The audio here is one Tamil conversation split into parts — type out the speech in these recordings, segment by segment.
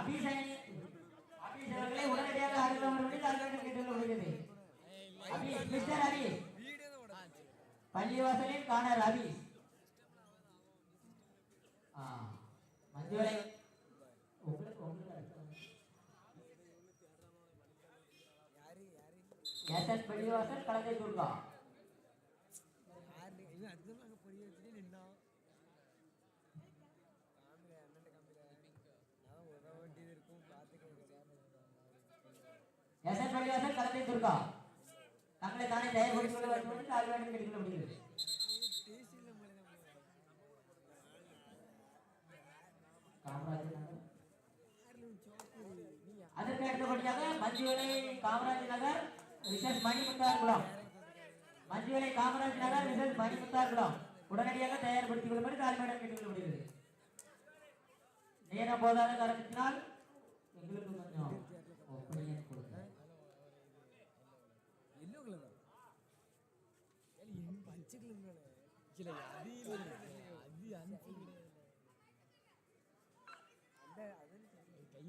ಅಭಿಷೇಕ ಅಭಿಷೇಕಲೇ ಹೊರಗಡೆ ಕಾರ್ಯಕ್ರಮ ನೋಡಿ ಕಾರ್ಯಕ್ರಮ ಗಿಡಲು ಹೋಗಿದೆ ಅಭಿ ಮಿಸ್ಟರ್ ಅಭಿ ಪಲ್ಲಿವಾಸಲಿ ಕಾಣರ್ ಅಭಿ ಹಾ ಮಂಜುವಲೇ ಒಬ್ಬರು ಒಬ್ಬರು ಎಸ್ ಎಸ್ ಪಲ್ಲಿವಾಸಲ್ ಕಳದೆ ದುರ್ಗಾ எஸ்என் பள்ளிவாசல் கலந்தை துர்கா தங்களை தானே தயார்படுத்திக் கொள்ள வேண்டும் என்று தாழ்மையுடன் கேட்டுக்கொள்ளப்படுகிறது டேஸ்டில் மேலே காமராஜர் நகர். அதற்கு அடுத்தபடியாக Manjuvalai Kamaraj Nagar research Manimutharkulam Manjuvalai Kamaraj Nagar research Manimutharkulam உடனடியாக தயார்படுத்திக் கொள்ளும்படி தாழ்மையுடன் கேட்டுக்கொள்ளப்படுகிறது நேரம் போதாத காரணத்தினால் எங்களுக்கு கொஞ்சம் ஒப்பனையை கொடுங்க எல்லோ கலர் என் பச்சை கலர் இல்ல அது இல்ல அது அஞ்சு கை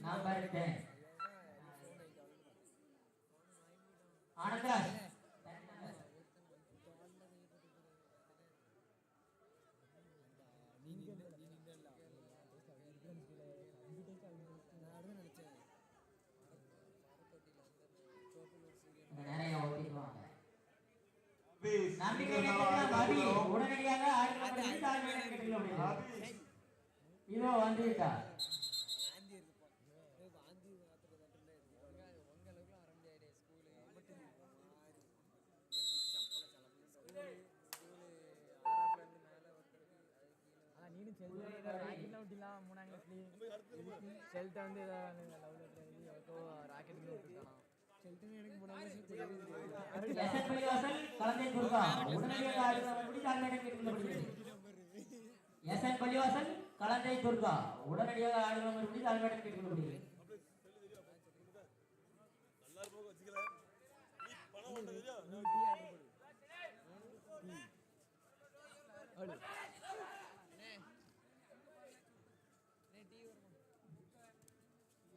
நம்பர் டென் கீழே அதான் நீனும் மூணாம் கிளாஸ்லயே செல்ட்ட வந்து லவ் லெட்டர் எழுதி அவருக்கோ ராக்கெட் விட்டுட்டானா செல்டன் எனக்கு கலந்தை துர்கா உடனடியாக ஆடுகளம் தாழ்மையுடன் கேட்டுக்கொள்ளப்படுகிறது எஸ்என் பள்ளிவாசல் உடனடியாக கேட்டுக்கொள்ளப்படுகிறது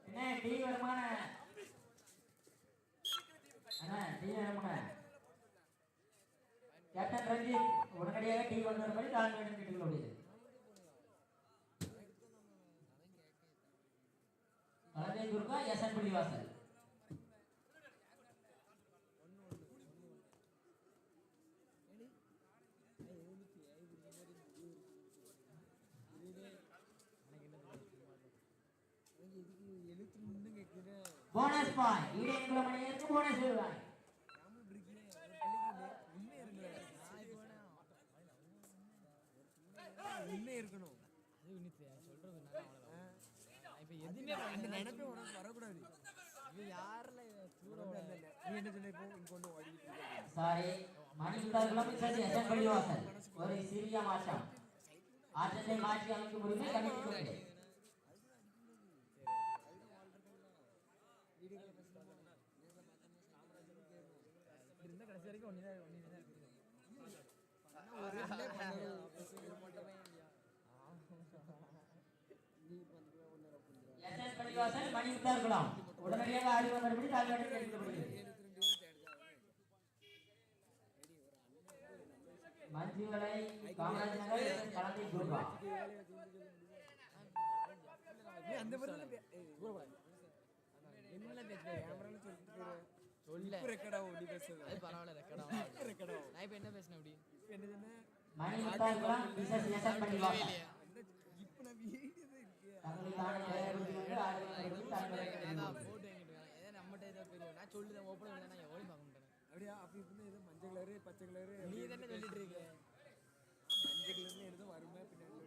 என்ன டீ வருமான அண்ணா டீ வருமான கேப்டன் ரஞ்சித் உடனடியாக டீ வந்தவர் வரும்படி தாழ்மையுடன் கேட்டுக்கொள்ளப்படுகிறது கலந்தை எஸ்என் பள்ளிவாசல் எதுக்கு எழுத்து நின்று கேட்குறேன் போனஸ் பாயிண்ட் ஈடேங்குள்ள போனஸ் வருவாங்க உண்மை உண்மை இருக்கணும். அது சொல்றது இப்ப எதுவுமே அந்த நினைப்பே உனக்கு வரக்கூடாது. இது யாரில் தூர நீ என்ன சொன்ன இப்போ? இங்க கொண்டு ஓடிக்கிட்டு இருக்க? சாரி மணிமுத்தார்களும் சரி எஸ்என் பள்ளிவாசல் ஒரு சிறிய மாற்றம். ஆற்றத்தை மாற்றி அமைக்கும் உரிமை கணிக்கப்பட்டது வீடியோக்களை பேசலாம் நேரில் பார்த்தோம்னா காமராஜரும் கேட்கும் இப்படி இருந்தா கடைசி வரைக்கும் ஒன்று தான் ஒன்று தான் இருக்குது ஒரு ரெண்டே பண்ணணும். இது மட்டுமே இல்லையா? நீ பண்ணுற ஒன்று பண்ணுற எஸ்என் பள்ளிவாசல் மணிமுத்தார்களும் உடனடியாக ஆடி பேரும் தேடுதா மஞ்சுவலை காமராஜ் நகர் கலந்தை துர்கா அந்த என்ன கேமரால சொல்லிட்டு நான் சொல்லுதேன் ஓப்பன் இல்லை நான் எவ்வளோ பார்க்க மாட்டேன் அப்படியா? அப்ப இப்ப ஏதோ மஞ்சள் கலரு பச்சை கலரு நீ தானே சொல்லிட்டு இருக்க. மஞ்சள் கலர்னு எடுத்து வருமே பின்னாடி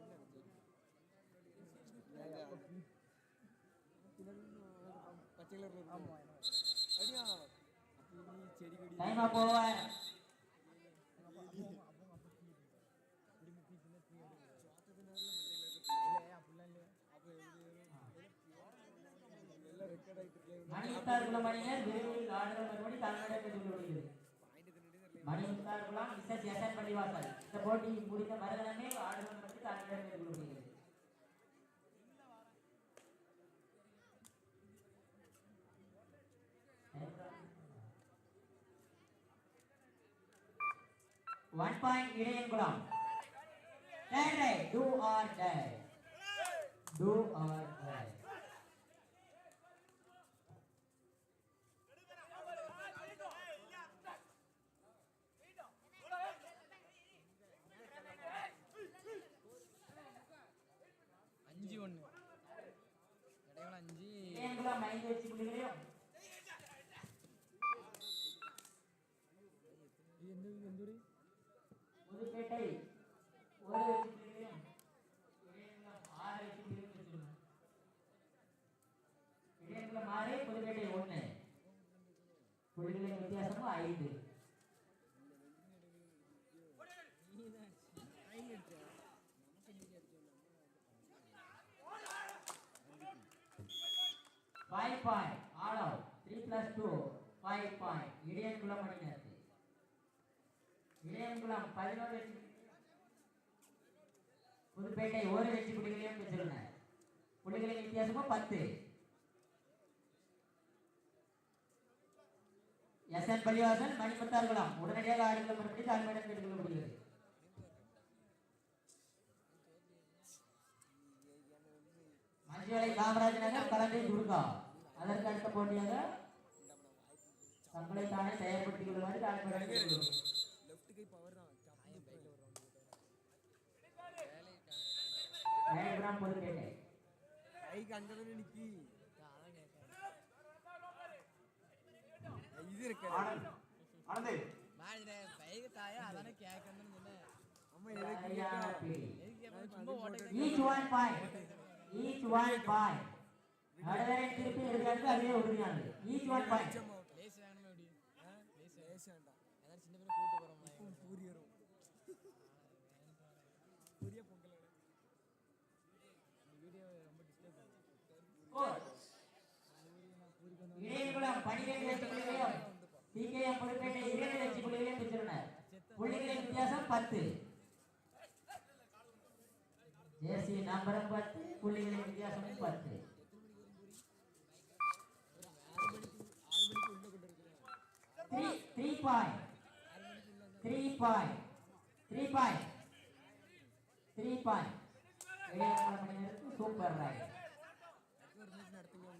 பச்சை கலர்ல இருக்கும் அப்படியா? அப்ப நீ செடி கொடி டைமா மணித்தார் குலமணியர் வேலூரில் ஆடுதல் மறுபடி தமிழ்நாடு விடுகிறது மணித்தார் குலாம் இசத் எஸ்என் பள்ளிவாசல். இந்த போட்டி முடிந்த மறுதினமே ஆடுதல் பற்றி தமிழ்நாடு விடுகிறது one point இளையங்குளம் டேரே do or die do or point all out three plus two five point Idayankulam அணியினருக்கு இடையன்குளம் பதினோரு வெற்றி. புதுப்பேட்டை ஒரு வெற்றி புள்ளிகளையும் பெற்றுள்ளனர் புள்ளிகளின் வித்தியாசமும் பத்து. எஸ் என் பள்ளிவாசல் மணிமுத்தார்குளம் உடனடியாக ஆடுகளம் மறுபடி தாழ்மையிடம் கேட்டுக்கொள்ளப்படுகிறது. மஞ்சுவலை காமராஜ் நகர் கலந்தை துர்கா. அதற்கு அடுத்த போட்டியாக தங்களை தானே தயார்படுத்திக் கொள்ளுமாறு தாழ்மையிடம் கேட்டுக்கொள்கிறோம் லெஃப்ட் கை பவர் தான் டப்பு பைக்கில் ஒரு ஜெயபுரம் புதுப்பேட்டை கைக்கு அங்கே தானே நிக்கி. இது இருக்கு. தாயா அதானே கேட்கணும்னு சொன்னேன். அம்மா. எதுக்கு சும்மா ஓட்ட point. நடுவரை திருப்பி எடுக்கிறது அதுவே உறுதியானது ஈச் ஒன் பாயிண்ட் லேஸ் வேணுமா எப்படி லேஸ் லேஸ் வேண்டாம் ஏதாவது சின்ன பேர் கூட்டு போகிறோம் பூரியரும் பூரிய பொங்கல் வீடியோ ரொம்ப டிஸ்டர்ப் ஆகுது இடையகுளம் பனிரெண்டு லட்சம் டிகேஎம் புதுப்பேட்டை இரண்டு லட்சம் புள்ளிகளையும் பெற்றுள்ளனர் புள்ளிகளின் வித்தியாசம் பத்து ஜேசி நம்பரும் பத்து புள்ளிகளின் வித்தியாசமும் பத்து three three point three point three point three point super raid ஒரு மேட்ச் நடத்துங்க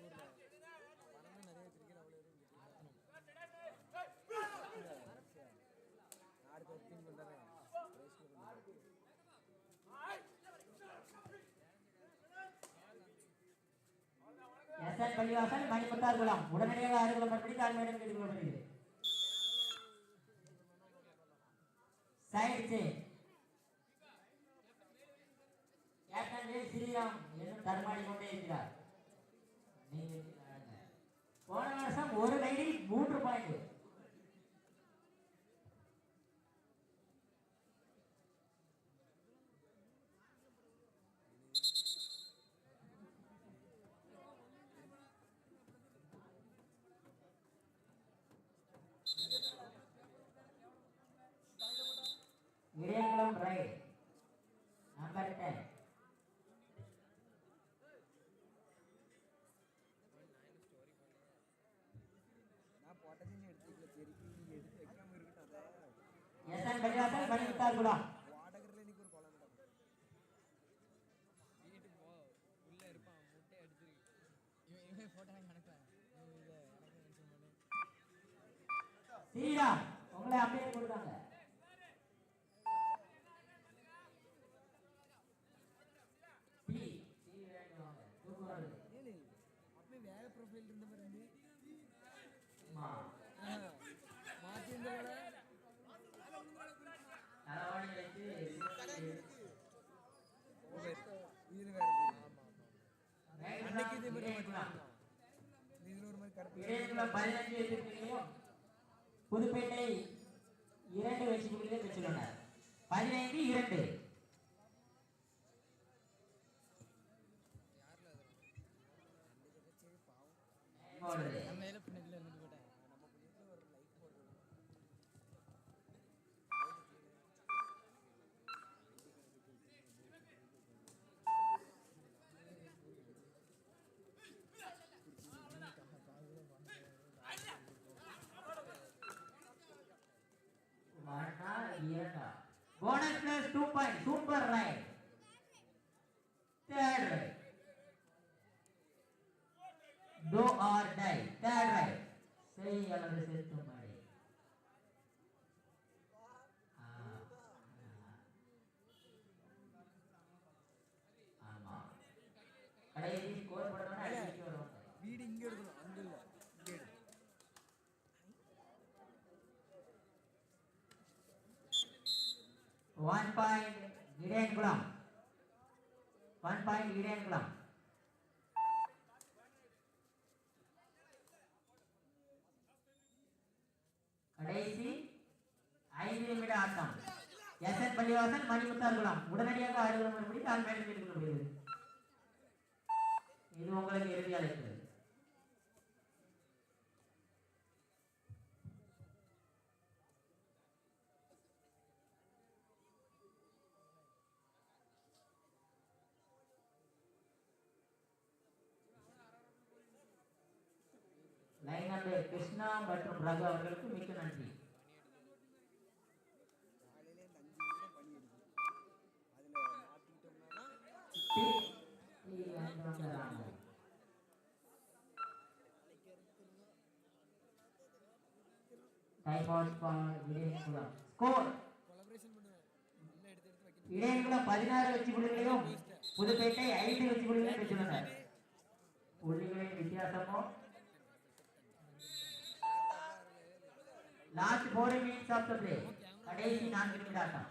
எஸ் என் பள்ளிவாசல் உடனடியாக ஆறுகுளம் தாழ்மையிடம் கேட்டுக்கொள்ளப்படுகிறது சைடு ஏற்கனவே கேப்டன் வே ஸ்ரீராம் இன்னும் தடுமாறி கொண்டே இருக்கிறார். போன வருஷம் ஒரு ரைடில் மூன்று point Idayankulam raid number ten நான் போட்டதையும் எடுத்துக்கல திருப்பி எடுத்து வாடகரில் இன்னைக்கு ஒரு நடக்கும் வீட்டுக்கு போ உள்ள இருப்பான் முட்டை அடிச்சிருக்கு இவன் இவன் போட்டோ எனக்கு அனுப்புறேன் இவன் இதை எனக்கு மென்ஷன் பண்ணு. ஸ்ரீராம் உங்களை அப்படியே கொடுத்தாங்க பி சி வேண்டுவாங்க தூக்கம் வருது ஏழு அப்படியே வேற ப்ரொஃபைல் இருந்த மாதிரி இருந்து அம்மா மாற்றி இருந்த போல தலைவாணி வச்சு இது வேற ஆமா ஆமா அன்னைக்கு இதே மாதிரி மாற்றி இதுல ஒரு மாதிரி கருப்பு இடையங்குளம் பதினஞ்சு வெற்றிகளையும் புதுப்பேட்டை இரண்டு வெற்றி புள்ளிகளை பெற்றுள்ளனர். பதினைந்து இரண்டு. Do or die third raid செய் அல்லது செத்து மழை ஆமா. கடைசி ஸ்கோர் பண்ணவன அடிச்சு வருவாங்க வீடு இங்க எடுக்கணும் அங்க இல்ல. இங்க எடு ஒன் பாயிண்ட் இடையன் குளம் ஒன் பாயிண்ட் இடையன் குளம் எஸ் என் பள்ளிவாசல் மணிமுத்தார்குளம் உடனடியாக ஆடுகளம் வரும்படி நான் மேலும் முடியாது இது உங்களுக்கு இறுதி அழைப்பு. லைன் நம்பர் கிருஷ்ணா மற்றும் ரகு அவர்களுக்கு மிக்க நன்றி காலையில இந்த அஞ்சு நிமிஷம் பனி எடுக்கும் அதுல மாட்டிக்கிட்டோம்னா T. T. Venkataraman. Time out for Idayankulam. Score. Idayankulam பதினாறு வச்சு புள்ளிகளையும் புதுப்பேட்டை ஐந்து வச்சு புள்ளிகளையும் பெற்றுள்ளனர் புள்ளிகளின் வித்தியாசமோ? Last four minutes of the play கடைசி நான்கு நிமிட ஆட்டம்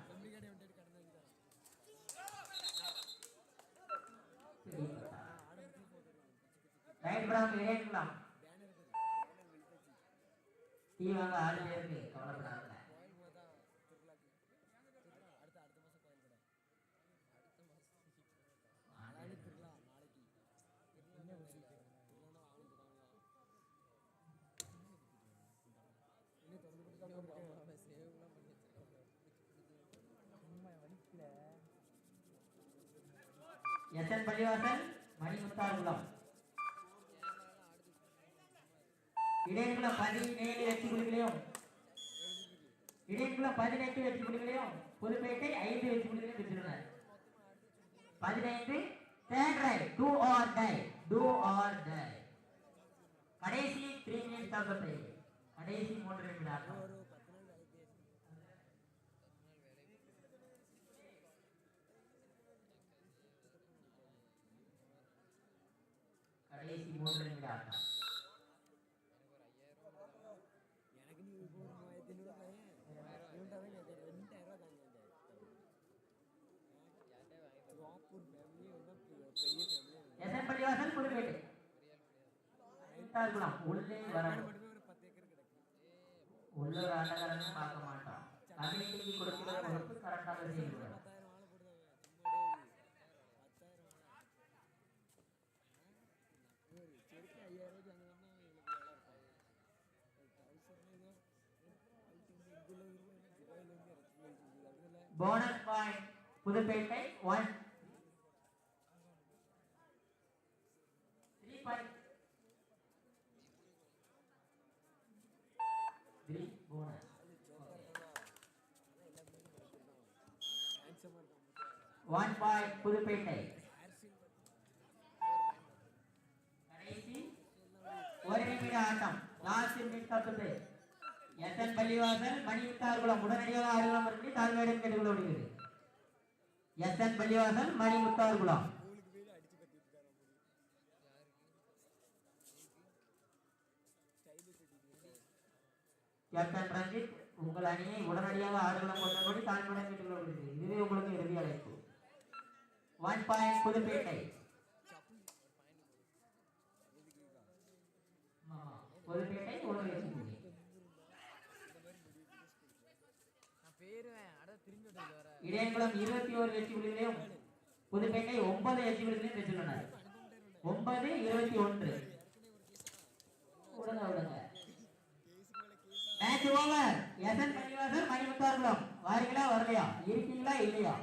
ரைட் பிராம் இடையன்குளம் டீ வாங்க ஆள் இருக்கு கவலைப்படாத எத்தன் பள்ளிவாசல்? திருவிழாக்கு திருவிழா இடையன்குளம் பதினேழு வெற்றி புள்ளிகளையும் இடையன்குளம் பதினெட்டு வெற்றி புள்ளிகளையும் புதுப்பேட்டை ஐந்து வெற்றி புள்ளிகளையும் பெற்றுள்ளனர் பதினைந்து third raid do or die do or die கடைசி த்ரீ மினிட்ஸ் ஆஃப் த கடைசி மூன்று நிமிடம் கடைசி மூன்று நிமிட ஆட்டம் எனக்கு நீ இப்போ ஒரு மூவாயிரத்தி ஐநூறு பையன் இவன்கிட்ட தான் கேட்குறேன் ரெண்டாயிரம் ரூபா தாங்க ராப்பூர் ஃபேமிலி வந்து பெரிய ஃபேமிலி எஸ் என் பள்ளிவாசல் புதுப்பேட்டை முத்தார்குளம் உள்ளே வரணும் மட்டுமே ஒரு பத்து ஏக்கர் உள்ளூர் ஆட்டக்காரனும் பார்க்க மாட்டான். கரெக்டாக செய்யக்கூடாது bonus point Puduppettai one three point three bonus one point Puduppettai. கடைசி. ஒரு நிமிட ஆட்டம். Last minute தப்புது. S N Pallivasal? மணிமுத்தார்குளம் உடனடியாக ஆடுகளம் வரும்படி தாழ்மையிடம் கேட்டுக்கொள்ளப்படுகிறது S N Pallivasal? Manimutharkulam captain Ranjith? உங்கள் அணியை உடனடியாக ஆடுகளம் கொண்டபடி தாழ்மையுடன் கேட்டுக்கொள்ளப்படுகிறது இதுவே உங்களுக்கு இறுதி அழைப்பு. ஒன் பாயிண்ட் புதுப்பேட்டை புதுப்பேட்டை இடையங்குளம் இருபத்தி ஒரு வெற்றி புள்ளிகளையும் புதுப்பேட்டை ஒன்பது வெற்றி புள்ளிகளையும் பெற்றுள்ளனர். ஒன்பது இருபத்தி ஒன்று. விடுங்க விடுங்க. மேட்ச் ஓவர் எஸ்என் பள்ளிவாசல் மணிமுத்தார்குளம் வாரீங்களா வரலையா? இருக்கீங்களா இல்லையா?